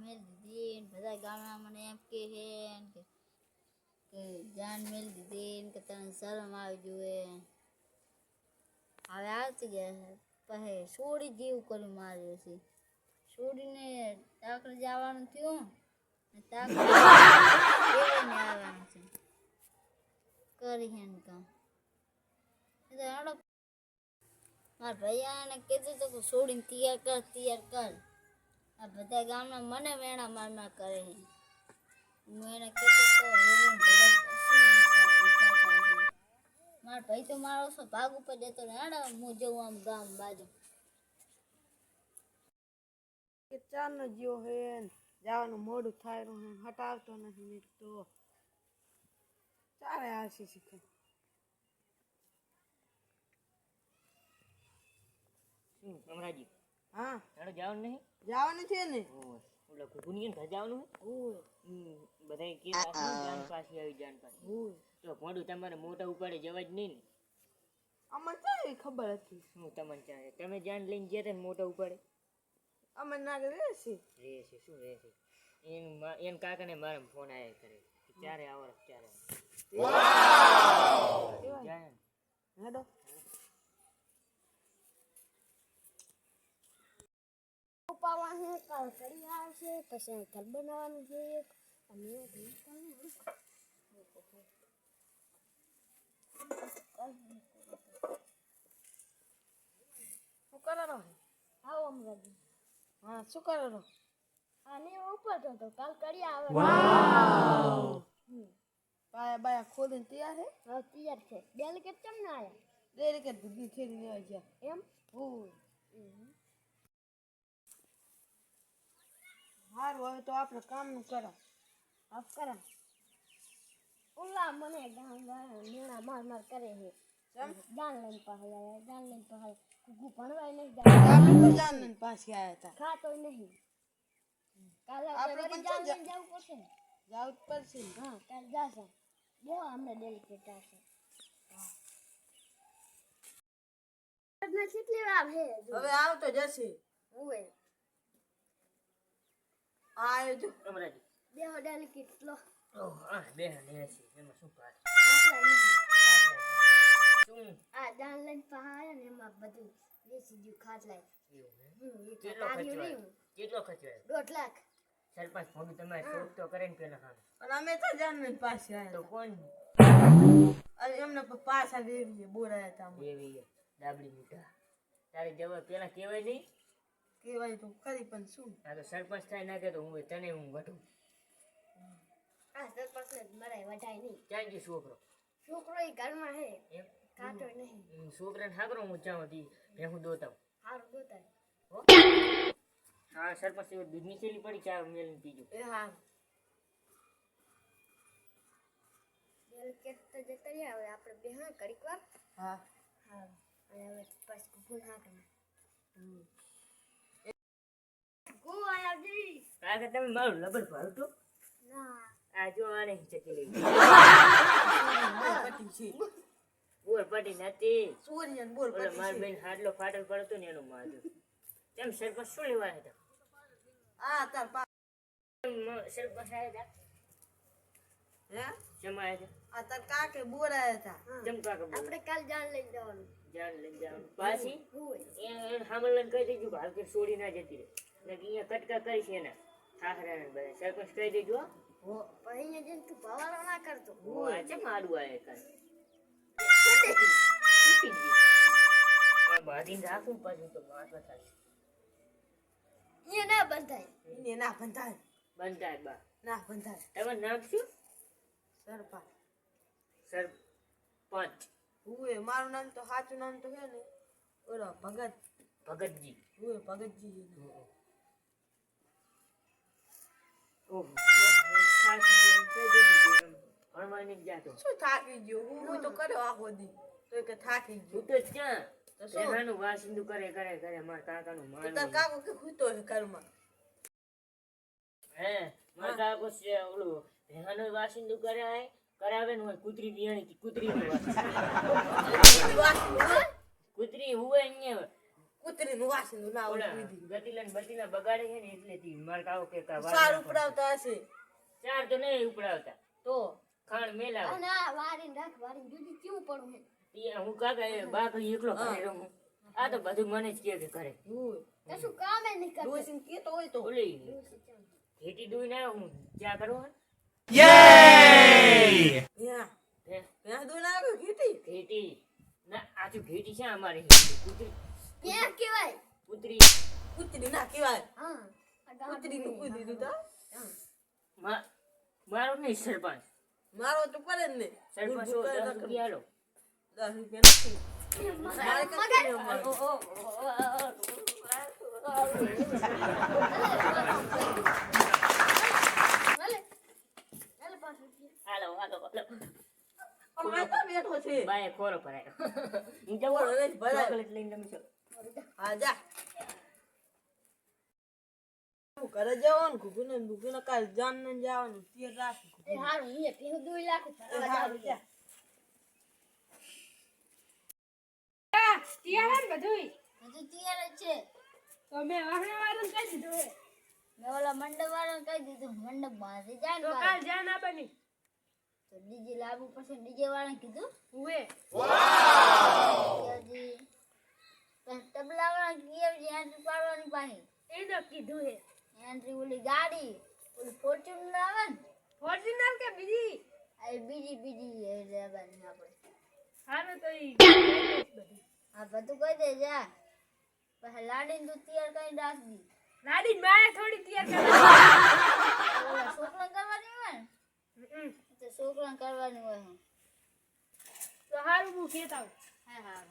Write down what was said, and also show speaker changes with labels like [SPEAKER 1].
[SPEAKER 1] મેલ દીધી ને બધા ગામડા મને એમ કે હે કે જાન મેલ દીધી ને કે તને શરમ આવી જોઈએ હવે આવતી ગયા છે પછી છોડી જેવું કર્યું માર્યો છે છોડીને તાકડે જવાનું થયું ને બેને આવવાનું છે. કરી હેન કામ. એ તો હેડો મારા ભૈયાને કીધું તો કે છોડીને તૈયાર કર તૈયાર કર. આ બધા ગામના મને વેણા માર માર કરે છે. હું એને કીધું તો શું. મારો ભાઈ તો મારો છો ભાગ ઉપર જતો ને હું જઉં આમ ગામ બાજુ.
[SPEAKER 2] કે ચાર નો જીવો હે જવાનું મોડું થાય રહ્યું હે હટાવતો નથી ને તો. ચારે આશી શીખે.
[SPEAKER 3] શું અમરાજી
[SPEAKER 2] હા.
[SPEAKER 3] જવાનું નહીં?
[SPEAKER 2] જવાનું છે ને.
[SPEAKER 3] ઓલા ઘુઘુનિયન ઘર જવાનું હે બધાય કે જાન પાછી આવી જાન પાછી. તો મોડું તમારે મોટા ઉપાડે જવા જ નહીં ને.
[SPEAKER 2] અમને કઈ ખબર હતી?
[SPEAKER 3] શું તમને ચાહે તમે જાન લઈને ગયા હતા મોટા ઉપાડે?
[SPEAKER 2] અમે ના રહેશે.
[SPEAKER 3] રે છે શું રે છે એન મા- એન કાકાને મારા ફોન આવ્યા કરે. ક્યારે આવો રે, ક્યારે
[SPEAKER 2] હેડો.
[SPEAKER 4] ઉપાડવાનું છે કાલ કરી આવશે પછી અહીં ઘર બનાવવાનું છે એક અને.
[SPEAKER 2] શું કરો રહો
[SPEAKER 4] આવો અમરાજી
[SPEAKER 2] હા શું કરો રહો
[SPEAKER 4] ઉપર તો તો કાલ કરી આવે
[SPEAKER 2] બાયા બાયા ખોલીને તૈયાર હે
[SPEAKER 4] હવે તૈયાર છે ડેલિકેટ કેમ ના આવ્યા
[SPEAKER 2] રીતે ભૂગી ખેડી લેવા ગયા
[SPEAKER 4] એમ
[SPEAKER 2] ઓય હારું હવે તો આપણે કામનું કરો.
[SPEAKER 4] આપ કરો. ઉલા મને ગામ માર માર કરે છે. જાન લઈને પાસે આવ્યા જાન લઈને પાસે કુકુ ભણવાય નહીં
[SPEAKER 2] આપણે તો જાનન પાસે આવ્યા હતા.
[SPEAKER 4] ખાતો નહીં. કાલે
[SPEAKER 2] આપણે પણ
[SPEAKER 4] જાન લઈને જવું પડશે ને.
[SPEAKER 2] જાવું પડશે
[SPEAKER 4] હા કાલે જાશે. બહુ અમને ડેલિકેટ આવશે. કેટલી વાર હે
[SPEAKER 2] હવે આવતો જશે
[SPEAKER 4] ઓય
[SPEAKER 2] આ આવ્યો જો
[SPEAKER 3] ઓહ આ બે લે છે એમાં શું પાછ શું?
[SPEAKER 4] આ જાન લઈને પહાડ ને એમાં બધું વેચી ગયું ખાટલા.
[SPEAKER 3] એવું હે?
[SPEAKER 4] હમ એ
[SPEAKER 3] કેટલો ખર્ચો કેટલો ખર્ચો
[SPEAKER 4] દોઢ લાખ.
[SPEAKER 3] સરપંચ ફોન તમારે શોખ તો કરે ને પેલા હા
[SPEAKER 2] પણ અમે તો જાનન પાસે
[SPEAKER 3] તો
[SPEAKER 2] આયા
[SPEAKER 3] કોણ?
[SPEAKER 2] હતા એમને પાછા વેવીએ બોરાયા હતા અમે.
[SPEAKER 3] ડાબડી મીઠા. તારે જવા પેલા કહેવાય નહીં?
[SPEAKER 2] કહેવાય તો ખરી પણ શું?
[SPEAKER 3] આ તો સરપંચ થાય ના કે તો હું તને હું વઢું.
[SPEAKER 4] આ સરપંચ ને મરાય વઢાય નહીં.
[SPEAKER 3] ક્યાં ગયો છોકરો?
[SPEAKER 4] છોકરો એ ઘરમાં હે.
[SPEAKER 3] એમ?
[SPEAKER 4] કાંટો નહીં.
[SPEAKER 3] હું છોકરાને હાકરો હું ચાઉં હતી દોતા હું.
[SPEAKER 4] હારું દોતાય.
[SPEAKER 3] હો? હા સરપંચ એવો દૂધની થેલી પડી ચા મેલીને પીજો
[SPEAKER 2] એ હા.
[SPEAKER 4] ડેલિકેટ તો જતા રહ્યા હવે આપણે બે હા ઘડીક વાર.
[SPEAKER 2] હા.
[SPEAKER 4] હા અને હવે પછી કુકુ હાટમાં ગુ આયા જી
[SPEAKER 3] આ કે તમે મારું લબર ભાડું તો? આ જો આને ચકી લઈ બોર પડી નથી.
[SPEAKER 2] સૂર્યન બોલ પટી
[SPEAKER 3] માર બેન હાડલો ફાટલ પડતો ને એનું માથું તેમ સરપંચ શું લેવા હતા?
[SPEAKER 2] આ તાર પા
[SPEAKER 3] સરપંચ આવ્યા
[SPEAKER 2] હે?
[SPEAKER 3] જમા આવ્યા
[SPEAKER 2] આ તાર કાકે બોરાયા હતા.
[SPEAKER 3] હતા જમકા કે બોલ
[SPEAKER 4] આપણે કાલ જાન લઈ જવાનું.
[SPEAKER 3] જાન લઈ જવાનું. પાછી
[SPEAKER 4] હોય.
[SPEAKER 3] હામલન કહી કે હાલ કે છોડી ના જતી રહે. અહીંયા કટકા કરી છે એના. સાસરાને બધા. સરપંચ કહી દેજો હો.
[SPEAKER 2] હો
[SPEAKER 4] અહીંયા જઈને તું ભવારો ના કરતો.
[SPEAKER 3] હું આ છે મારું આ આ બાંધીને રાખું પાછું તો માથા થાય.
[SPEAKER 4] અહીંયા ના બંધાય.
[SPEAKER 2] એને ના બંધાય.
[SPEAKER 3] બંધાય બા.
[SPEAKER 2] ના બંધાય.
[SPEAKER 3] તમારું નામ શું?
[SPEAKER 2] સરપા
[SPEAKER 3] સરપંચ.
[SPEAKER 2] હુએ મારું નામ તો સાચું નામ તો છે ને. ઓલો ભગત.
[SPEAKER 3] ભગતજી.
[SPEAKER 2] હુએ ભગતજી
[SPEAKER 3] ભણવા ગયા તો.
[SPEAKER 2] શું થાકી ગયો? હું હું તો કર્યો આખો દી. તો કે થાકી ગયો.
[SPEAKER 3] તું તો ક્યાં?
[SPEAKER 2] તો શું?
[SPEAKER 3] રહેવાનું વાસિંદુ કરે કરે કરે. માર કાકાનું
[SPEAKER 2] તો તાર કાકો કે હું તો ઘરમાં.
[SPEAKER 3] હે માર કાકો છે ઓલું રહેવાનું વાસિંદુ કરાય કરાવે ને હોય કૂતરી થી કૂતરી કૂતરી હુવે અહીંયા.
[SPEAKER 2] વાસીનું ના
[SPEAKER 3] ઓલા
[SPEAKER 2] દીધી.
[SPEAKER 3] ગતિલા ને બતિલા બગાડે છે ને એટલેથી માર કાકો કે કા
[SPEAKER 2] સાર ઉપડાવતા હશે.
[SPEAKER 3] ચાર તો નહીં ઉપડાવતા.
[SPEAKER 2] તો?
[SPEAKER 3] ખાણ મેલાવે.
[SPEAKER 4] અને આ વારીને રાખ વારીને જુદી કેવું પડું હે?
[SPEAKER 3] ઈ હું કાકા એ બાકરી એકલો ઘરે રહું. આ તો બધું મને જ કે કે કરે
[SPEAKER 2] શું
[SPEAKER 4] કશું કામે નહીં કરતો.
[SPEAKER 2] ડોસીને કહેતો હોય તો.
[SPEAKER 3] ઓલી ઘેટી દુઈ ના હું ચા કરું હે? યે
[SPEAKER 2] ત્યાં દોઈ ના ઘીટી?
[SPEAKER 3] ઘેટી. ના આ તો ઘેટી છે અમારી. કુતરી.
[SPEAKER 4] ક્યાં કહેવાય.
[SPEAKER 3] કુતરી.
[SPEAKER 2] કુતરી ના કહેવાય.
[SPEAKER 4] હા. કુતરી
[SPEAKER 2] નું કૂદી દીધું તો.
[SPEAKER 3] મા- મારો નહીં સરપંચ.
[SPEAKER 2] મારો તો પડે જ ને.
[SPEAKER 3] દસ રૂપિયા
[SPEAKER 2] બેઠો છે.
[SPEAKER 3] બાય ખોરો ભરાયો. જવો. લઈને તમે છો
[SPEAKER 2] હા જા. હું ઘરે જવાનું ઘૂઘુને ઘૂઘુને કાલ જાન ને જવાનું તેર રાખું
[SPEAKER 4] એ હારું હું એ ભેહું દોઈ લાખ
[SPEAKER 2] એ હારું જા
[SPEAKER 1] બધું તૈયાર જ છે. મેં ઓલા મંડપ વાળાને કહી દીધું મંડપમાંથી જાય જાન બહાર. તો ડીજે લાવવું પછી ડીજે વાળા કીધું. હજી પછી તબલા વાળાને કીએ એન્ટ્રી પાડવાની પાછી એન્ટ્રી ઓલી ગાડી ઓલી ફોર્ચ્યુનર આવે ને? ફોર્ચ્યુનર કે બીજી? બીજી બીજી એ લેવાની આપણે. હા બધું કહી દે જા. પછી લાડીને તું તૈયાર કરીને ખેડ કરવા છોકરા કરવાની હોય. ને? તો છોકરા કરવાની હોય. હા હા